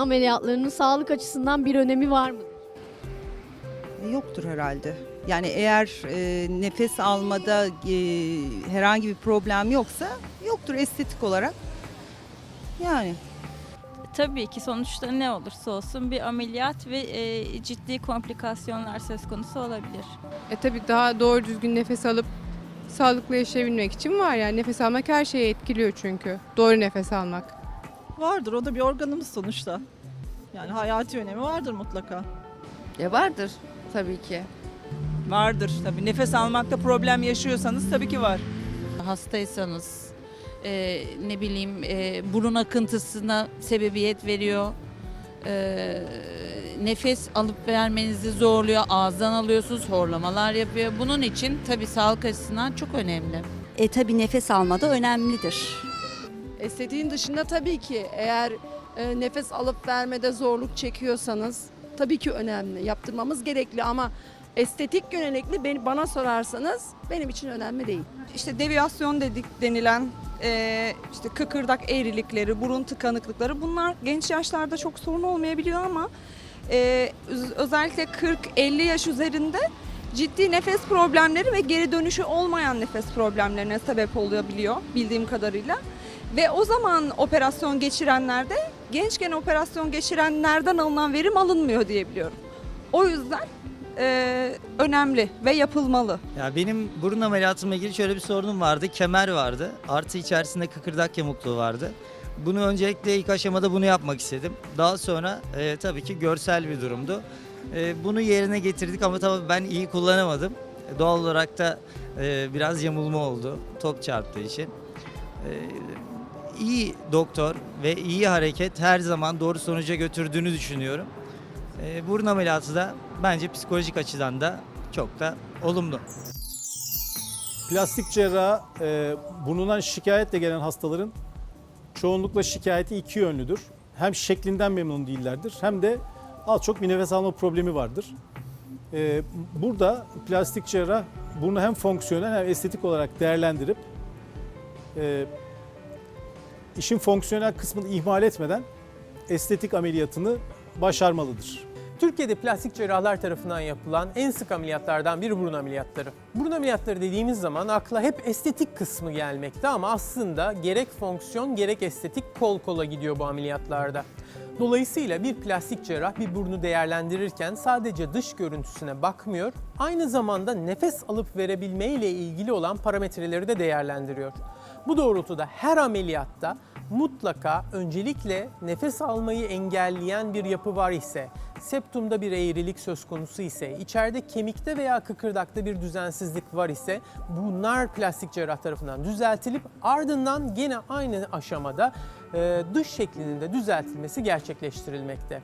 ameliyatlarının sağlık açısından bir önemi var mı? Yoktur herhalde. Yani eğer e, nefes almada e, herhangi bir problem yoksa yoktur estetik olarak. Yani Tabii ki sonuçta ne olursa olsun bir ameliyat ve e, ciddi komplikasyonlar söz konusu olabilir. E tabii daha doğru düzgün nefes alıp sağlıklı yaşayabilmek için var yani nefes almak her şeyi etkiliyor çünkü. Doğru nefes almak. Vardır o da bir organımız sonuçta. Yani hayati önemi vardır mutlaka. E vardır tabii ki. Vardır tabii. Nefes almakta problem yaşıyorsanız tabii ki var. hastaysanız e, ne bileyim e, burun akıntısına sebebiyet veriyor. E, nefes alıp vermenizi zorluyor. Ağızdan alıyorsunuz, horlamalar yapıyor. Bunun için tabii sağlık açısından çok önemli. E tabi nefes almada önemlidir. Estetiğin dışında tabii ki eğer e, nefes alıp vermede zorluk çekiyorsanız tabii ki önemli. Yaptırmamız gerekli ama estetik yönelikli beni bana sorarsanız benim için önemli değil. İşte deviyasyon dedik denilen e, işte kıkırdak eğrilikleri, burun tıkanıklıkları bunlar genç yaşlarda çok sorun olmayabiliyor ama e, öz- özellikle 40-50 yaş üzerinde ciddi nefes problemleri ve geri dönüşü olmayan nefes problemlerine sebep olabiliyor bildiğim kadarıyla. Ve o zaman operasyon geçirenlerde gençken operasyon geçirenlerden alınan verim alınmıyor diye biliyorum. O yüzden e, önemli ve yapılmalı. Ya benim burun ameliyatımla ilgili şöyle bir sorunum vardı. Kemer vardı. Artı içerisinde kıkırdak yamukluğu vardı. Bunu öncelikle ilk aşamada bunu yapmak istedim. Daha sonra e, tabii ki görsel bir durumdu. E, bunu yerine getirdik ama tabii ben iyi kullanamadım. E, Doğal olarak da e, biraz yamulma oldu. Top çarptığı için. E, iyi doktor ve iyi hareket her zaman doğru sonuca götürdüğünü düşünüyorum. E, burun ameliyatı da bence psikolojik açıdan da çok da olumlu. Plastik cerrah e, burnundan şikayetle gelen hastaların çoğunlukla şikayeti iki yönlüdür. Hem şeklinden memnun değillerdir hem de az çok bir nefes alma problemi vardır. E, burada plastik cerrah burnu hem fonksiyonel hem estetik olarak değerlendirip e, işin fonksiyonel kısmını ihmal etmeden estetik ameliyatını başarmalıdır. Türkiye'de plastik cerrahlar tarafından yapılan en sık ameliyatlardan biri burun ameliyatları. Burun ameliyatları dediğimiz zaman akla hep estetik kısmı gelmekte ama aslında gerek fonksiyon gerek estetik kol kola gidiyor bu ameliyatlarda. Dolayısıyla bir plastik cerrah bir burnu değerlendirirken sadece dış görüntüsüne bakmıyor, aynı zamanda nefes alıp verebilme ile ilgili olan parametreleri de değerlendiriyor. Bu doğrultuda her ameliyatta mutlaka öncelikle nefes almayı engelleyen bir yapı var ise, septumda bir eğrilik söz konusu ise, içeride kemikte veya kıkırdakta bir düzensizlik var ise bunlar plastik cerrah tarafından düzeltilip ardından gene aynı aşamada e, dış şeklinin de düzeltilmesi gerçekleştirilmekte.